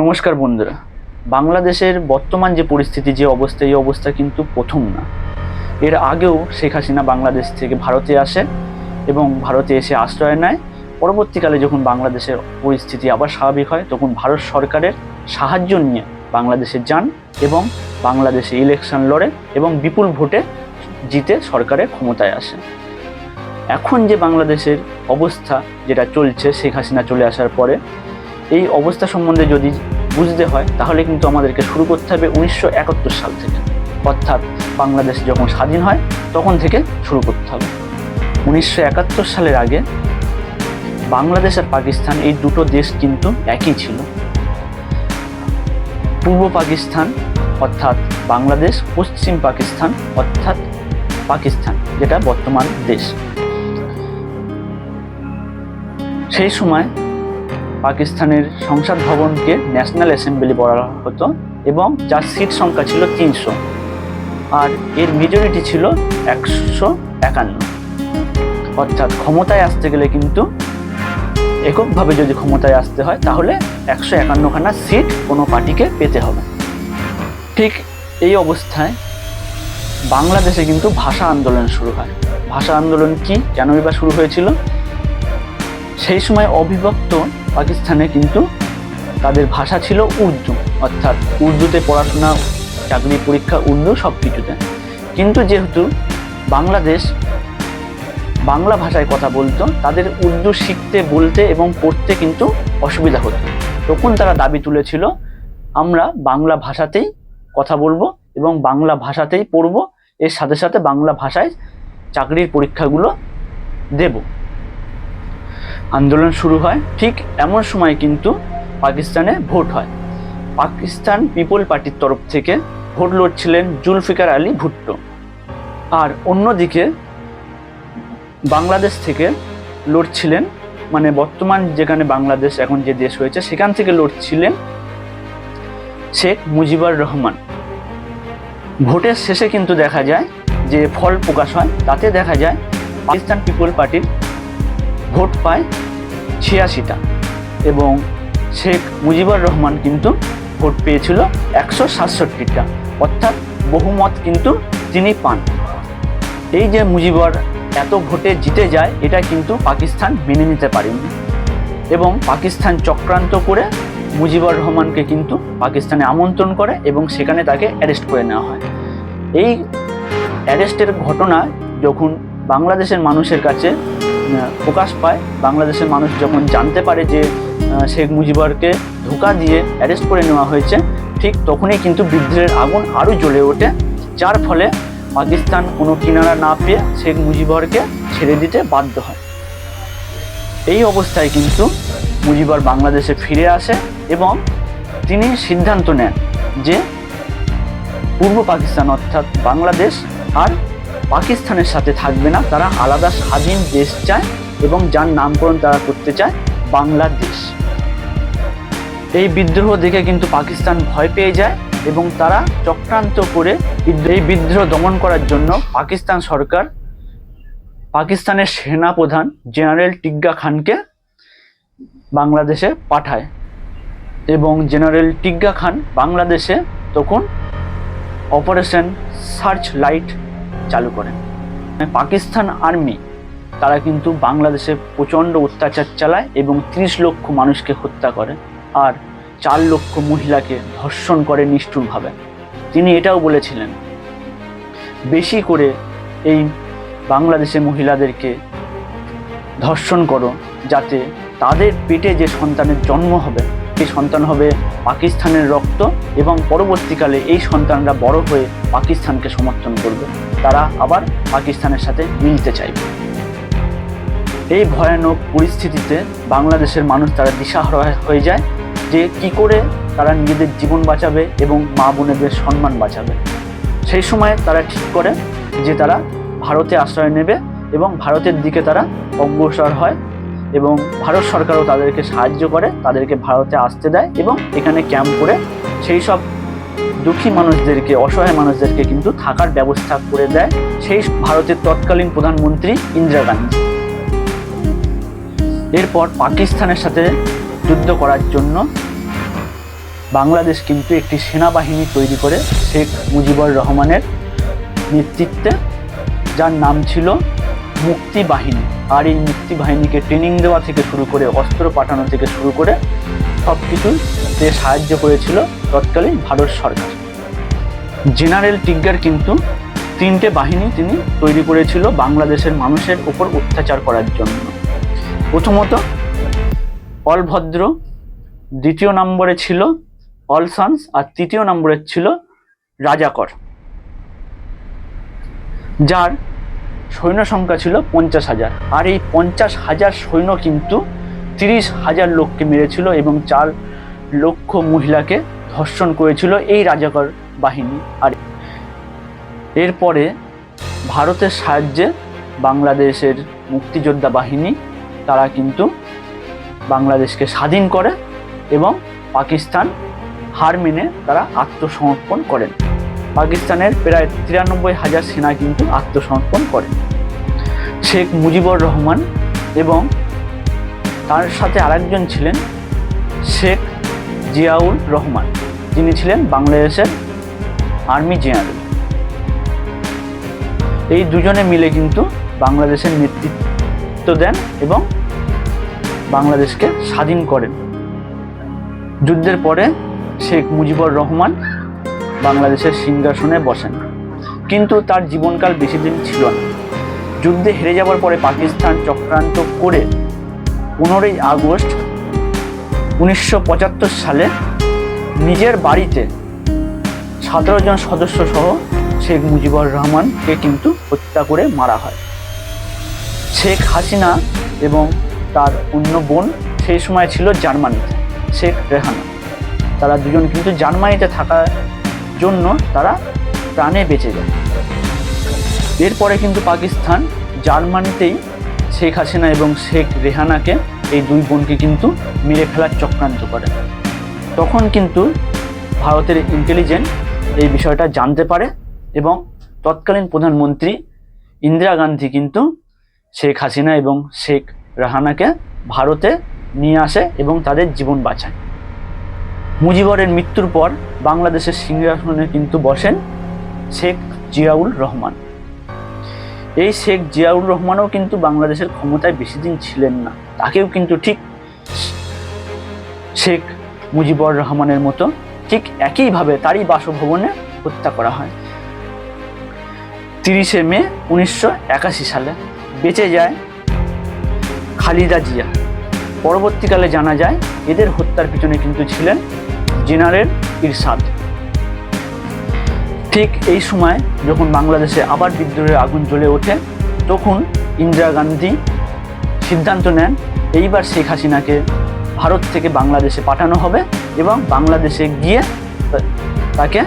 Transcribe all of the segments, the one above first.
নমস্কার বন্ধুরা। বাংলাদেশের বর্তমান যে পরিস্থিতি, যে অবস্থা, এই অবস্থা কিন্তু প্রথম না। এর আগেও শেখ হাসিনা বাংলাদেশ থেকে ভারতে আসে এবং ভারতে এসে আশ্রয় নেয়। পরবর্তীকালে যখন বাংলাদেশের পরিস্থিতি আবার স্বাভাবিক হয়, তখন ভারত সরকারের সাহায্য নিয়ে বাংলাদেশে যান এবং বাংলাদেশে ইলেকশন লড়ে এবং বিপুল ভোটে জিতে সরকারের ক্ষমতায় আসে এখন যে বাংলাদেশের অবস্থা যেটা চলছে, শেখ হাসিনা চলে আসার পরে এই অবস্থা সম্বন্ধে যদি বুঝতে হয়, তাহলে কিন্তু আমাদেরকে শুরু করতে হবে উনিশশো একাত্তর সাল থেকে। অর্থাৎ বাংলাদেশ যখন স্বাধীন হয়, তখন থেকে শুরু করতে হবে। উনিশশো একাত্তর সালের আগে বাংলাদেশ আর পাকিস্তান এই দুটো দেশ কিন্তু একই ছিল। পূর্ব পাকিস্তান, অর্থাৎ বাংলাদেশ, পশ্চিম পাকিস্তান, অর্থাৎ পাকিস্তান, যেটা বর্তমান দেশ। সেই সময় পাকিস্তানের সংসদ ভবনকে ন্যাশনাল অ্যাসেম্বলি বলা হতো এবং যার সিট সংখ্যা ছিল তিনশো। আর এর মেজরিটি ছিল একশো একান্ন। অর্থাৎ ক্ষমতায় আসতে গেলে কিন্তু এককভাবে যদি ক্ষমতায় আসতে হয়, তাহলে একশো একান্নখানা সিট কোনো পার্টিকে পেতে হবে। ঠিক এই অবস্থায় বাংলাদেশে কিন্তু ভাষা আন্দোলন শুরু হয়। ভাষা আন্দোলন কি, কেনই বা শুরু হয়েছিল? সেই সময় অবিভক্ত পাকিস্তানে কিন্তু তাদের ভাষা ছিল উর্দু, অর্থাৎ উর্দুতে পড়াশোনা, চাকরি পরীক্ষা, উর্দু সব কিছুতে কিন্তু যেহেতু বাংলাদেশ বাংলা ভাষায় কথা বলতো, তাদের উর্দু শিখতে, বলতে এবং পড়তে কিন্তু অসুবিধা হতো। তখন তারা দাবি তুলেছিল, আমরা বাংলা ভাষাতেই কথা বলব এবং বাংলা ভাষাতেই পড়ব, এর সাথে সাথে বাংলা ভাষায় চাকরির পরীক্ষাগুলো দেব। আন্দোলন শুরু হয়। ঠিক এমন সময় কিন্তু পাকিস্তানে ভোট হয়। পাকিস্তান পিপল পার্টির তরফ থেকে ভোট লড়ছিলেন জুলফিকার আলী ভুট্টো। আর অন্যদিকে বাংলাদেশ থেকে লড়ছিলেন মানে বর্তমান যেখানে বাংলাদেশ এখন যে দেশ হয়েছে, সেখান থেকে লড়ছিলেন শেখ মুজিবুর রহমান। ভোটের শেষে কিন্তু দেখা যায় যে ফল প্রকাশ হয়। তাতে দেখা যায় পাকিস্তান পিপল পার্টির ভোট পায় ছিয়াশিটা। এবং শেখ মুজিবুর রহমান কিন্তু ভোট পেয়েছিল একশো সাতষট্টিটা। অর্থাৎ বহুমত কিন্তু তিনি পান। এই যে মুজিবর এত ভোটে জিতে যায়, এটা কিন্তু পাকিস্তান মেনে নিতে পারেনি। এবং পাকিস্তান চক্রান্ত করে মুজিবুর রহমানকে কিন্তু পাকিস্তানে আমন্ত্রণ করে এবং সেখানে তাকে অ্যারেস্ট করে নেওয়া হয়। এই অ্যারেস্টের ঘটনা যখন বাংলাদেশের মানুষের কাছে প্রকাশ পায়। বাংলাদেশের মানুষ যখন জানতে পারে যে শেখ মুজিবরকে ধোকা দিয়ে অ্যারেস্ট করে নেওয়া হয়েছে, ঠিক তখনই কিন্তু বিদ্রোহের আগুন আরও জ্বলে ওঠে। যার ফলে পাকিস্তান কোনো কিনারা না পেয়ে শেখ মুজিবরকে ছেড়ে দিতে বাধ্য হয়। এই অবস্থায় কিন্তু মুজিবর বাংলাদেশে ফিরে আসে এবং তিনি সিদ্ধান্ত নেন যে, পূর্ব পাকিস্তান অর্থাৎ বাংলাদেশ আর পাকিস্তানের সাথে থাকবে না। তারা আলাদা স্বাধীন দেশ চায় এবং যার নামকরণ তারা করতে চায় বাংলাদেশ। এই বিদ্রোহ দেখে কিন্তু পাকিস্তান ভয় পেয়ে যায় এবং তারা চক্রান্ত করে এই বিদ্রোহ দমন করার জন্য পাকিস্তান সরকার, পাকিস্তানের সেনা প্রধান জেনারেল টিগ্গা খানকে বাংলাদেশে পাঠায় এবং জেনারেল টিগ্গা খান বাংলাদেশে তখন অপারেশন সার্চ লাইট চালু করেন। পাকিস্তান আর্মি, তারা কিন্তু বাংলাদেশে প্রচণ্ড অত্যাচার চালায় এবং ত্রিশ লক্ষ মানুষকে হত্যা করে আর চার লক্ষ মহিলাকে ধর্ষণ করে নিষ্ঠুরভাবে। তিনি এটাও বলেছিলেন, বেশি করে এই বাংলাদেশে মহিলাদেরকে ধর্ষণ করো, যাতে তাদের পেটে যে সন্তানের জন্ম হবে, সেই সন্তান হবে পাকিস্তানের রক্ত এবং পরবর্তীকালে এই সন্তানরা বড় হয়ে পাকিস্তানকে সমর্থন করবে। তারা আবার পাকিস্তানের সাথে মিলতে চাইবে। এই ভয়ানক পরিস্থিতিতে বাংলাদেশের মানুষ তারা দিশাহারা হয়ে যায় যে কি করে তারা নিজেদের জীবন বাঁচাবে এবং মা বোনেদের সম্মান বাঁচাবে। সেই সময় তারা ঠিক করে যে তারা ভারতে আশ্রয় নেবে এবং ভারতের দিকে তারা অগ্রসর হয় এবং ভারত সরকারও তাদেরকে সাহায্য করে, তাদেরকে ভারতে আসতে দেয় এবং এখানে ক্যাম্প করে সেই সব দুঃখী মানুষদেরকে, অসহায় মানুষদেরকে কিন্তু থাকার ব্যবস্থা করে দেয় সেই ভারতের তৎকালীন প্রধানমন্ত্রী ইন্দিরা গান্ধী। এরপর পাকিস্তানের সাথে যুদ্ধ করার জন্য বাংলাদেশ কিন্তু একটি সেনাবাহিনী তৈরি করে শেখ মুজিবুর রহমানের নেতৃত্বে, যার নাম ছিল মুক্তি বাহিনী। আর এই মুক্তি বাহিনীকে ট্রেনিং দেওয়া থেকে শুরু করে, অস্ত্র পাঠানো থেকে শুরু করে সব কিছুতে সাহায্য করেছিল তৎকালীন ভারত সরকার। জেনারেল টিগ্গার কিন্তু তিনটে বাহিনী তিনি তৈরি করেছিল বাংলাদেশের মানুষের উপর অত্যাচার করার জন্য। প্রথমত, অলভদ্র, দ্বিতীয় নম্বরে ছিল অলসান্স, আর তৃতীয় নম্বরে ছিল রাজাকর, যার সৈন্য সংখ্যা ছিল পঞ্চাশ হাজার। আর এই পঞ্চাশ হাজার সৈন্য কিন্তু তিরিশ হাজার লোককে মেরেছিল এবং চার লক্ষ মহিলাকে ধর্ষণ করেছিল এই রাজাকর বাহিনী। আর এরপরে ভারতের সাহায্যে বাংলাদেশের মুক্তিযোদ্ধা বাহিনী, তারা কিন্তু বাংলাদেশকে স্বাধীন করে এবং পাকিস্তান হার মেনে তারা আত্মসমর্পণ করেন। পাকিস্তানের প্রায় তিরানব্বই হাজার সেনা কিন্তু আত্মসমর্পণ করেন। শেখ মুজিবুর রহমান এবং তার সাথে আরেকজন ছিলেন শেখ জিয়াউল রহমান। যিনি ছিলেন বাংলাদেশের আর্মি জেনারেল। এই দুজনে মিলে কিন্তু বাংলাদেশের নেতৃত্ব দেন এবং বাংলাদেশকে স্বাধীন করেন। যুদ্ধের পরে শেখ মুজিবুর রহমান বাংলাদেশের সিংহাসনে বসেন। কিন্তু তার জীবনকাল বেশি দিন ছিল না। যুদ্ধে হেরে যাওয়ার পরে পাকিস্তান চক্রান্ত করে পনেরোই আগস্ট উনিশশো পঁচাত্তর সালে নিজের বাড়িতে সতেরো জন সদস্য সহ শেখ মুজিবুর রহমানকে কিন্তু হত্যা করে মারা হয়। শেখ হাসিনা এবং তার অন্য বোন সেই সময় ছিল জার্মানিতে শেখ রেহানা। তারা দুজন কিন্তু জার্মানিতে থাকার জন্য তারা প্রাণে বেঁচে যায়। এরপরে কিন্তু পাকিস্তান জার্মানিতেই শেখ হাসিনা এবং শেখ রেহানাকে এই দুই বোনকে কিন্তু মেরে ফেলার চক্রান্ত করে। তখন কিন্তু ভারতের ইন্টেলিজেন্ট এই বিষয়টা জানতে পারে এবং তৎকালীন প্রধানমন্ত্রী ইন্দিরা গান্ধী কিন্তু শেখ হাসিনা এবং শেখ রাহানাকে ভারতে নিয়ে আসে এবং তাদের জীবন বাঁচায়। মুজিবরের মৃত্যুর পর বাংলাদেশের সিংহাসনে কিন্তু বসেন শেখ জিয়াউল রহমান। এই শেখ জিয়াউর রহমানও কিন্তু বাংলাদেশের ক্ষমতায় বেশি দিন ছিলেন না। তাকেও কিন্তু ঠিক শেখ মুজিবুর রহমানের মতো ঠিক একইভাবে তারই বাসভবনে হত্যা করা হয়। তিরিশে মে উনিশশো একাশি সালে বেঁচে যায় খালিদা জিয়া। পরবর্তীকালে জানা যায় এদের হত্যার পিছনে কিন্তু ছিলেন জেনারেল ইরশাদ। ঠিক এই সময় যখন বাংলাদেশে আবার বিদ্রোহের আগুন জ্বলে ওঠে, তখন ইন্দিরা গান্ধী সিদ্ধান্ত নেন, এইবার শেখ হাসিনাকে ভারত থেকে বাংলাদেশে পাঠানো হবে এবং বাংলাদেশে গিয়ে তাকে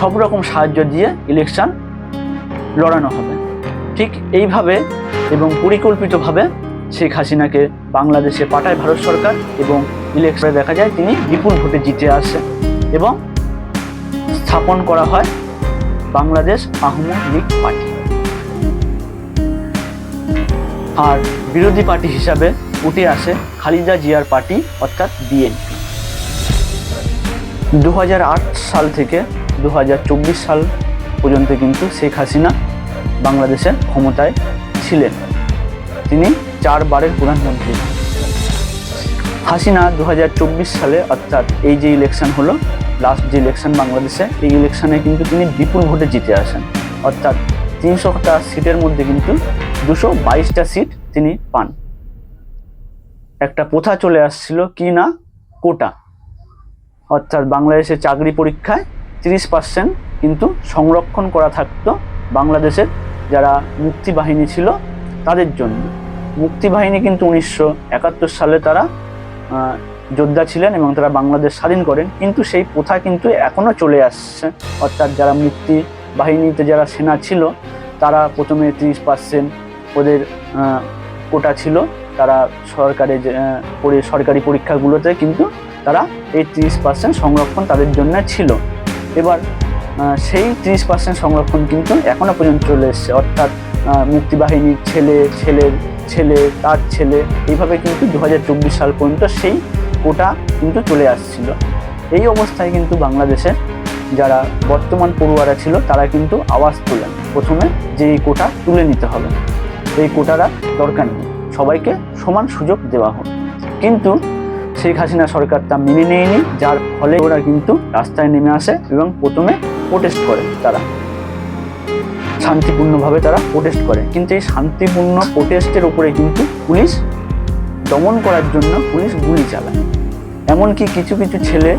সব রকম সাহায্য দিয়ে ইলেকশন লড়ানো হবে। ঠিক এইভাবে এবং পরিকল্পিতভাবে শেখ হাসিনাকে বাংলাদেশে পাঠায় ভারত সরকার এবং ইলেকশনে দেখা যায় তিনি বিপুল ভোটে জিতে আসে এবং স্থাপন করা হয় বাংলাদেশ আহমদ লীগ পার্টি। আর বিরোধী পার্টি হিসাবে উঠে আসে খালিদা জিয়ার পার্টি, অর্থাৎ বিএনপি। দু হাজার আট সাল থেকে দু হাজার চব্বিশ সাল পর্যন্ত কিন্তু শেখ হাসিনা বাংলাদেশের ক্ষমতায় ছিলেন। তিনি চারবারের প্রধানমন্ত্রী। হাসিনা দু হাজার চব্বিশ সালে, অর্থাৎ এই যে ইলেকশন হলো লাস্ট যে ইলেকশন বাংলাদেশে, এই ইলেকশনে কিন্তু তিনি বিপুল ভোটে জিতে আসেন। অর্থাৎ তিনশোটা সিটের মধ্যে কিন্তু দুশো বাইশটা সিট তিনি পান। একটা প্রথা চলে আসছিল কি না? কোটা। অর্থাৎ বাংলাদেশের চাকরি পরীক্ষায় তিরিশ পার্সেন্ট কিন্তু সংরক্ষণ করা থাকতো বাংলাদেশের যারা মুক্তি বাহিনী ছিল তাদের জন্য। মুক্তি বাহিনী কিন্তু উনিশশো একাত্তর সালে তারা যোদ্ধা ছিলেন এবং তারা বাংলাদেশ স্বাধীন করেন কিন্তু সেই প্রথা কিন্তু এখনও চলে আসছে। অর্থাৎ যারা মুক্তি বাহিনীতে যারা সেনা ছিল তারা প্রথমে তিরিশ পার্সেন্ট ওদের কোটা ছিল। তারা সরকারি যে, সরকারি পরীক্ষাগুলোতে কিন্তু তারা এই তিরিশ পার্সেন্ট সংরক্ষণ তাদের জন্য ছিল। এবার সেই তিরিশ পার্সেন্ট সংরক্ষণ কিন্তু এখনও পর্যন্ত চলে এসছে। অর্থাৎ মুক্তিবাহিনীর ছেলে ছেলের ছেলে তার ছেলে এইভাবে কিন্তু দু হাজার চব্বিশ সাল পর্যন্ত সেই কোটা কিন্তু চলে আসছিল। এই অবস্থায় কিন্তু বাংলাদেশে যারা বর্তমান পড়ুয়ারা ছিল, তারা কিন্তু আওয়াজ তোলেন। প্রথমে যে এই কোটা তুলে নিতে হবে। এই কোটারা দরকার নেই। সবাইকে সমান সুযোগ দেওয়া হোক। কিন্তু শেখ হাসিনা সরকার তা মেনে নেয়নি। যার ফলে ওরা কিন্তু রাস্তায় নেমে আসে এবং প্রথমে প্রোটেস্ট করে তারা। শান্তিপূর্ণভাবে তারা প্রোটেস্ট করে। কিন্তু এই শান্তিপূর্ণ প্রোটেস্টের উপরে কিন্তু পুলিশ দমন করার জন্য পুলিশ গুলি চালায়। এমনকি কিছু কিছু ছেলে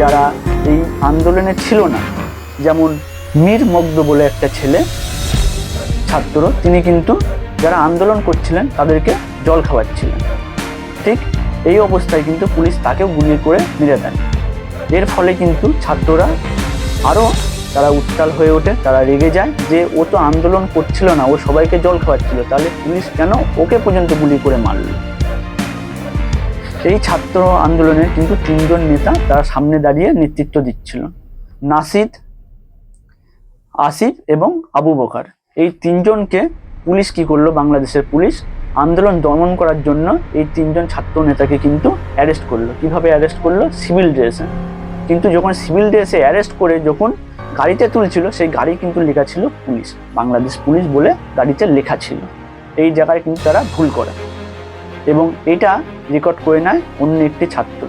যারা এই আন্দোলনে ছিল না, যেমন মীর মগ্ধ বলে একটা ছেলে, ছাত্র, তিনি কিন্তু যারা আন্দোলন করছিলেন তাদেরকে জল খাওয়াচ্ছিলেন। ঠিক এই অবস্থায় কিন্তু পুলিশ তাকেও গুলি করে মেরে দেন এর ফলে কিন্তু ছাত্ররা আরও তারা উত্তাল হয়ে ওঠে, তারা রেগে যায় যে ও তো আন্দোলন করছিল না, ও সবাইকে জল খাওয়াচ্ছিল, তাহলে পুলিশ কেন ওকে পর্যন্ত গুলি করে মারল? এই ছাত্র আন্দোলনে কিন্তু তিনজন নেতা তারা সামনে দাঁড়িয়ে নেতৃত্ব দিচ্ছিল। নাসিদ, আসিফ এবং আবু বকার। এই তিনজনকে পুলিশ কি করল? বাংলাদেশের পুলিশ আন্দোলন দমন করার জন্য এই তিনজন ছাত্র নেতাকে কিন্তু অ্যারেস্ট করল। কীভাবে অ্যারেস্ট করল? সিভিল ড্রেসে কিন্তু যখন সিভিল ড্রেসে অ্যারেস্ট করে যখন গাড়িতে তুলছিল, সেই গাড়ি কিন্তু লেখা ছিল পুলিশ। বাংলাদেশ পুলিশ বলে গাড়িতে লেখা ছিল। এই জায়গায় কিন্তু তারা ভুল করে। এবং এটা রেকর্ড করে নেয় অন্য একটি ছাত্র।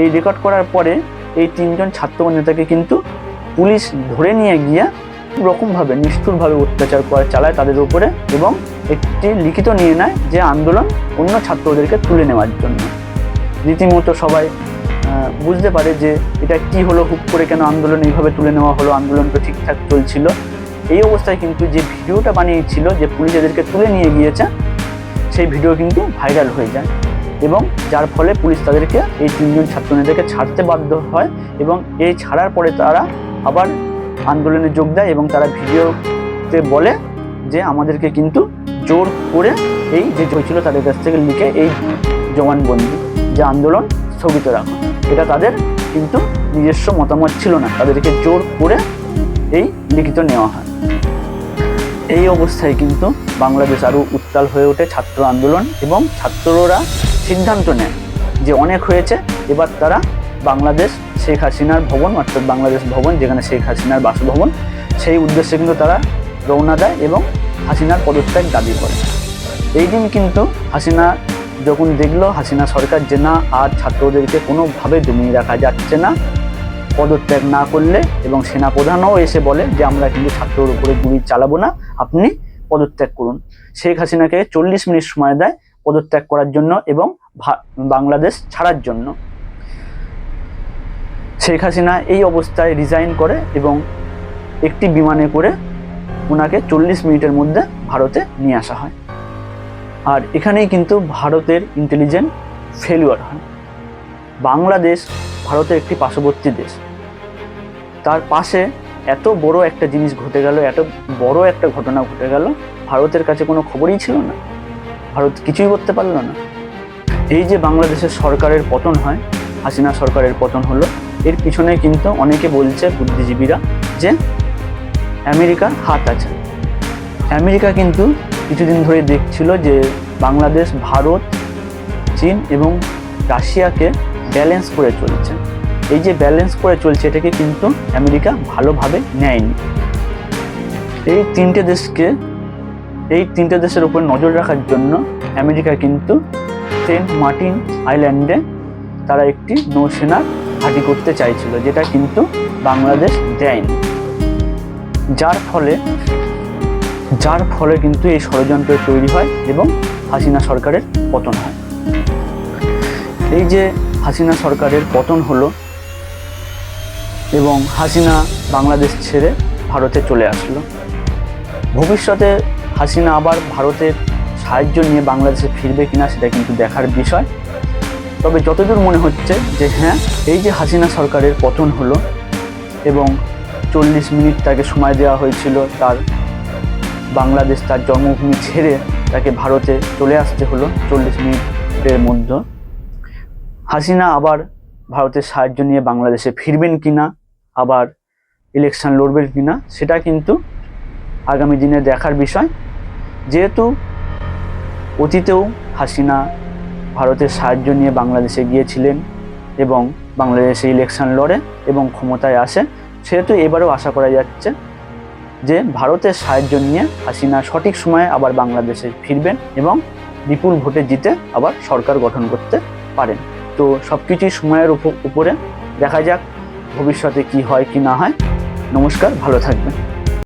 এই রেকর্ড করার পরে এই তিনজন ছাত্র নেতাকে কিন্তু পুলিশ ধরে নিয়ে গিয়ে রকমভাবে, নিষ্ঠুরভাবে অত্যাচার করে, চালায় তাদের উপরে এবং একটি লিখিত নিয়ে নেয় যে আন্দোলন অন্য ছাত্রদেরকে তুলে নেওয়ার জন্য। রীতিমতো সবাই বুঝতে পারে যে এটা কি হলো হুক করে কেন আন্দোলন এইভাবে তুলে নেওয়া হলো, আন্দোলন তো ঠিকঠাক চলছিল। এই অবস্থায় কিন্তু যে ভিডিওটা বানিয়েছিল যে পুলিশ এদেরকে তুলে নিয়ে গিয়েছে সেই ভিডিও কিন্তু ভাইরাল হয়ে যায় এবং যার ফলে পুলিশ তাদেরকে এই তিনজন ছাত্রনেতাকে ছাড়তে বাধ্য হয় এবং এই ছাড়ার পরে তারা আবার আন্দোলনে যোগ দেয় এবং তারা ভিডিওতে বলে যে আমাদেরকে কিন্তু জোর করে এই যে হয়েছিল তাদের কাছ থেকে লিখে এই জবানবন্দি, যে আন্দোলন স্থগিত রাখো। এটা তাদের কিন্তু নিজস্ব মতামত ছিল না। তাদেরকে জোর করে এই লিখিত নেওয়া হয়। এই অবস্থায় কিন্তু বাংলাদেশ আরও উত্তাল হয়ে ওঠে ছাত্র আন্দোলন এবং ছাত্ররা সিদ্ধান্ত নেয় যে অনেক হয়েছে, এবার তারা বাংলাদেশ শেখ হাসিনার ভবন, অর্থাৎ বাংলাদেশ ভবন, যেখানে শেখ হাসিনার বাসভবন, সেই উদ্দেশ্যে কিন্তু তারা রওনা দেয় এবং হাসিনার পদত্যাগ দাবি করে। এই দিন কিন্তু হাসিনা যখন দেখল, হাসিনা সরকার যে না, আর ছাত্রদেরকে কোনোভাবে জমিয়ে রাখা যাচ্ছে না। পদত্যাগ না করলে এবং সেনাপ্রধানও এসে বলে যে, আমরা কিন্তু ছাত্রর উপরে গুলি চালাবো না, আপনি পদত্যাগ করুন। শেখ হাসিনাকে চল্লিশ মিনিট সময় দেয় পদত্যাগ করার জন্য এবং বাংলাদেশ ছাড়ার জন্য। শেখ হাসিনা এই অবস্থায় রিজাইন করে এবং একটি বিমানে করে ওনাকে চল্লিশ মিনিটের মধ্যে ভারতে নিয়ে আসা হয়। আর এখানেই কিন্তু ভারতের ইন্টেলিজেন্ট ফেলিওর হয়। বাংলাদেশ ভারতের একটি পার্শ্ববর্তী দেশ। তার পাশে এত বড় একটা জিনিস ঘটে গেল, এত বড় একটা ঘটনা ঘটে গেল, ভারতের কাছে কোনো খবরই ছিল না। ভারত কিছুই করতে পারল না। এই যে বাংলাদেশের সরকারের পতন হয়, হাসিনা সরকারের পতন হলো, এর পিছনে কিন্তু অনেকে বলছে বুদ্ধিজীবীরা যে আমেরিকার হাত আছে। আমেরিকা কিন্তু কিছুদিন ধরে দেখছিল যে বাংলাদেশ, ভারত, চীন এবং রাশিয়াকে ব্যালেন্স করে চলছে। এই যে ব্যালেন্স করে চলছে, এটাকে কিন্তু আমেরিকা ভালোভাবে নেয়নি। এই তিনটে দেশকে, এই তিনটে দেশের উপর নজর রাখার জন্য আমেরিকা কিন্তু সেন্ট মার্টিন আইল্যান্ডে তারা একটি নৌসেনা ঘাঁটি করতে চাইছিল, যেটা কিন্তু বাংলাদেশ দেয়নি। যার ফলে যার ফলে কিন্তু এই ষড়যন্ত্র তৈরি হয় এবং হাসিনা সরকারের পতন হয়। এই যে হাসিনা সরকারের পতন হলো এবং হাসিনা বাংলাদেশ ছেড়ে ভারতে চলে আসলো। ভবিষ্যতে হাসিনা আবার ভারতের সাহায্য নিয়ে বাংলাদেশে ফিরবে কিনা সেটা কিন্তু দেখার বিষয়। তবে যতদূর মনে হচ্ছে যে হ্যাঁ এই যে হাসিনা সরকারের পতন হলো এবং চল্লিশ মিনিট তাকে সময় দেওয়া হয়েছিল তার বাংলাদেশ তার জন্মভূমি ছেড়ে তাকে ভারতে চলে আসতে হলো, চল্লিশ মিনিটের মধ্যে। হাসিনা আবার ভারতের সাহায্য নিয়ে বাংলাদেশে ফিরবেন কিনা, আবার ইলেকশন লড়বেন কিনা, সেটা কিন্তু আগামী দিনে দেখার বিষয়। যেহেতু অতীতেও হাসিনা ভারতের সাহায্য নিয়ে বাংলাদেশে গিয়েছিলেন এবং বাংলাদেশে ইলেকশন লড়ে এবং ক্ষমতায় আসে, সেহেতু এবারেও আশা করা যাচ্ছে যে ভারতের সাহায্য নিয়ে হাসিনা সঠিক সময়ে আবার বাংলাদেশে ফিরবেন এবং বিপুল ভোটে জিতে আবার সরকার গঠন করতে পারেন। তো সব কিছুই সময়ের উপ- উপরে। দেখা যাক ভবিষ্যতে কি হয় কি না হয়। নমস্কার, ভালো থাকবেন।